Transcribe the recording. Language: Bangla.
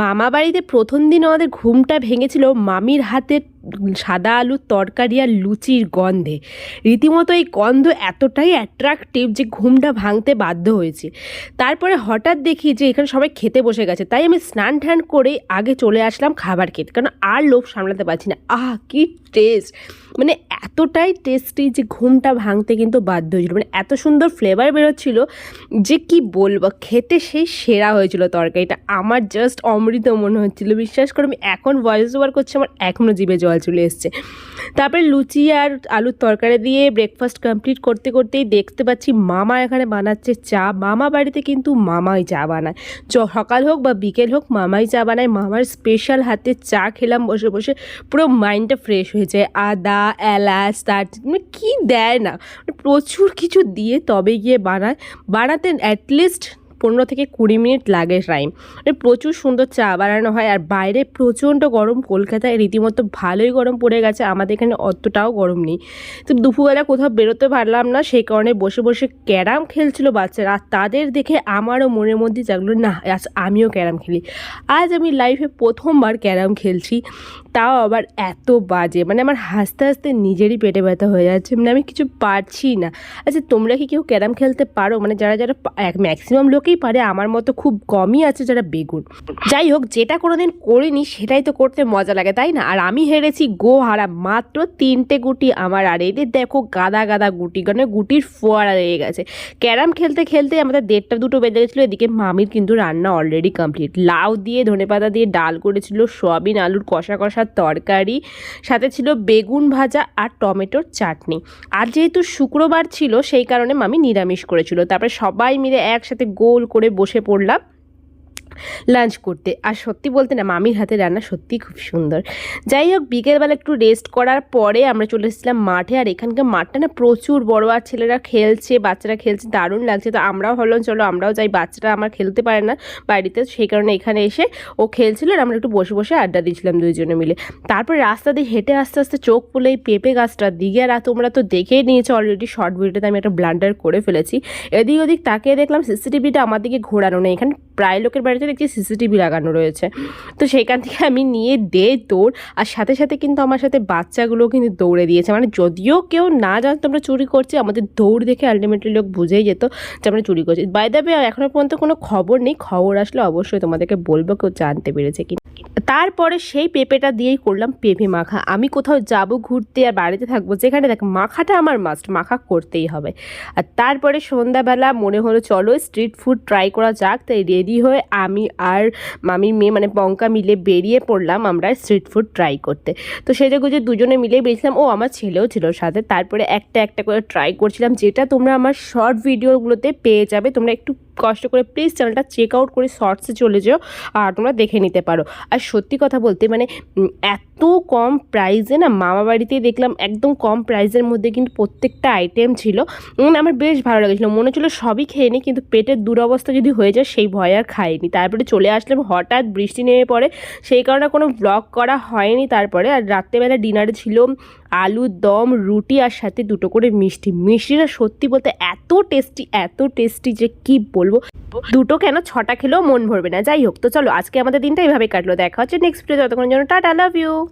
মামা বাড়িতে প্রথম দিন আমাদের ঘুমটা ভেঙেছিল মামির হাতের সাদা আলুর তরকারি আর লুচির গন্ধে। রীতিমতো এই গন্ধ এতটাই অ্যাট্রাকটিভ যে ঘুমটা ভাঙতে বাধ্য হয়েছে। তারপরে হঠাৎ দেখি যে এখানে সবাই খেতে বসে গেছে, তাই আমি স্নান টান করে আগে চলে আসলাম খাবার খেতে। কারণ আর লোভ সামলাতে পারছি না। আহ, কি টেস্ট মানে এতটাই টেস্টি যে ঘুমটা ভাঙতে কিন্তু বাধ্য হয়েছিল। মানে এত সুন্দর ফ্লেভার বেরোচ্ছিল যে কি বলব, খেতে সেই সেরা হয়েছিল তরকারিটা। আমার জাস্ট অমৃত মনে হচ্ছিল। বিশ্বাস করে, আমি এখন ভয়েস ওভার করছি, আমার এখনও জিভে জল চলে এসছে। তারপরে লুচি আর আলুর তরকারি দিয়ে ব্রেকফাস্ট কমপ্লিট করতে করতেই দেখতে পাচ্ছি মামা এখানে বানাচ্ছে চা। মামা বাড়িতে কিন্তু মামাই চা বানায়। সকাল হোক বা বিকেল হোক মামাই চা বানায়। মামার স্পেশাল হাতে চা খেলাম বসে বসে। পুরো মাইন্ডটা ফ্রেশ হয়ে যায়। আদা এলাচ তার মানে কী দেয় না? মানে প্রচুর কিছু দিয়ে তবে গিয়ে বানায়। বানাতে অ্যাটলিস্ট পনেরো থেকে কুড়ি মিনিট লাগে টাইম মানে প্রচুর সুন্দর চা বানানো হয় আর বাইরে প্রচণ্ড গরম। কলকাতায় রীতিমতো ভালোই গরম পড়ে গেছে। আমাদের এখানে অতটাও গরম নেই। তো দুপুরবেলা কোথাও বেরোতে পারলাম না। সেই কারণে বসে বসে ক্যারাম খেলছিল বাচ্চারা। আর তাদের দেখে আমারও মনের মধ্যে জাগলো, না, আজ আমিও ক্যারাম খেলি। আজ আমি লাইফে প্রথমবার ক্যারাম খেলছি। তাও আবার এত বাজে। মানে আমার হাসতে হাসতে নিজেরই পেটে ব্যথা হয়ে যাচ্ছে মানে আমি কিছু পারছি না। আচ্ছা তোমরা কি কেউ ক্যারাম খেলতে পারো? মানে যারা যারা ম্যাক্সিমাম লোকেই পারে, আমার মতো খুব কমই আছে যারা বেগুন। যাই হোক, যেটা কোনোদিন করিনি, সেটাই তো করতে মজা লাগে, তাই না? আর আমি হেরেছি গো হারা মাত্র তিনটে গুটি আমার, আর এদের দেখো গাদা গাদা গুটি মানে গুটির ফোয়ারা লেগে গেছে। ক্যারাম খেলতে খেলতে আমাদের দেড়টা দুটো বেজে গেছিল, এদিকে মামির কিন্তু রান্না অলরেডি কমপ্লিট লাউ দিয়ে, ধনেপাতা দিয়ে, ডাল করেছিল, সয়াবিন, আলুর কষা কষা তরকারি, সাথে ছিল বেগুন ভাজা আর টমেটোর চাটনি। আর যেহেতু শুক্রবার ছিল, সেই কারণে মামি নিরামিষ করেছিল। তারপরে সবাই মিলে একসাথে গোল করে বসে পড়লাম। লাঞ্চ করতে। আর সত্যি বলতে না, মামির হাতে রান্না সত্যি খুব সুন্দর। যাই হোক, বিকেলবেলা একটু রেস্ট করার পরে আমরা চলে এসেছিলাম মাঠে। আর এখানকার মাঠটা না প্রচুর বড়, আর ছেলেরা খেলছে, বাচ্চারা খেলছে, দারুণ লাগছে। তো আমরাও ভাবলাম, চলো আমরাও যাই, বাচ্চারা আমার খেলতে পারে না বাড়িতে। সেই কারণে এখানে এসে ও খেলছিল আর আমরা একটু বসে বসে আড্ডা দিয়েছিলাম দুইজনে মিলে। তারপরে রাস্তা দিয়ে হেঁটে আস্তে আস্তে চোখ খুলে এই পেঁপে গাছটার দিকে। আর তোমরা তো দেখেই নিয়েছো অলরেডি শর্ট ভিডিওতে আমি একটা ব্লান্ডার করে ফেলেছি। এদিক ওদিক তাকিয়ে দেখলাম সিসিটিভিটা আমার দিকে ঘোরানো নেই। এখানে প্রায় লোকের বাড়িতে দেখছি সিসিটিভি লাগানো রয়েছে। তো সেইখান থেকে আমি নিয়ে দে দৌড়, আর সাথে সাথে কিন্তু আমার সাথে বাচ্চাগুলো কিন্তু দৌড়ে দিয়েছে। মানে যদিও কেউ না জানতো আমরা চুরি করছি, আমাদের দৌড় দেখে আলটিমেটলি লোক বুঝেই যেত যে আমরা চুরি করছি। বাইদাবে এখনও পর্যন্ত কোনো খবর নেই। খবর আসলে অবশ্যই তোমাদেরকে বলব, কেউ জানতে পেরেছে কি তারপরে সেই পেঁপেটা দিয়েই করলাম পেঁপে মাখা। আমি কোথাও যাব ঘুরতে আর বাড়িতে থাকব, যেখানে দেখ মাখাটা আমার মাস্ট মাখা করতেই হবে। আর তারপরে সন্ধ্যাবেলা মনে হলো চলো স্ট্রিট ফুড ট্রাই করা যাক, তাই রেডি হয়ে আমি আর মামির মেয়ে মানে পঙ্কা মিলে বেরিয়ে পড়লাম আমরা স্ট্রিট ফুড ট্রাই করতে। তো সেটা গুজে দুজনে মিলে বেরিয়েছিলাম, ও আমার ছেলেও ছিল সাথে, তারপরে একটা একটা করে ট্রাই করছিলাম, যেটা তোমরা আমার শর্ট ভিডিওগুলোতে পেয়ে যাবে, তোমরা একটু কষ্ট করে প্লিজ চ্যানেলটা চেক আউট করে শর্টসে চলে যাও আর তোমরা দেখে নিতে পারো। আর সত্যি কথা বলতে মানে এত কম প্রাইসে না মামা বাড়িতেই দেখলাম একদম কম প্রাইসের মধ্যে কিন্তু প্রত্যেকটা আইটেম ছিল। আমার বেশ ভালো লেগেছিলো। মনে হচ্ছিল সবই খেয়ে নিই কিন্তু পেটের দুরবস্থা যদি হয়ে যায় সেই ভয় আর খাইনি। তারপরে চলে আসলাম, হঠাৎ বৃষ্টি নেমে পড়ে। সেই কারণে কোনো ব্লগ করা হয়নি তারপরে। আর রাত্রেবেলা ডিনারে ছিল আলুর দম, রুটি আর সাথে দুটো করে মিষ্টি। মিষ্টিটা সত্যি বলতে এত টেস্টি এত টেস্টি যে কি বলব। দুটো কেন ছটা খেলেও মন ভরবে না, যাই হোক। তো চলো, আজকে আমাদের দিনটা এইভাবে কাটলো। দেখা হচ্ছে নেক্সট ভিডিও যতক্ষণ জন্য টাটা লাভ ইউ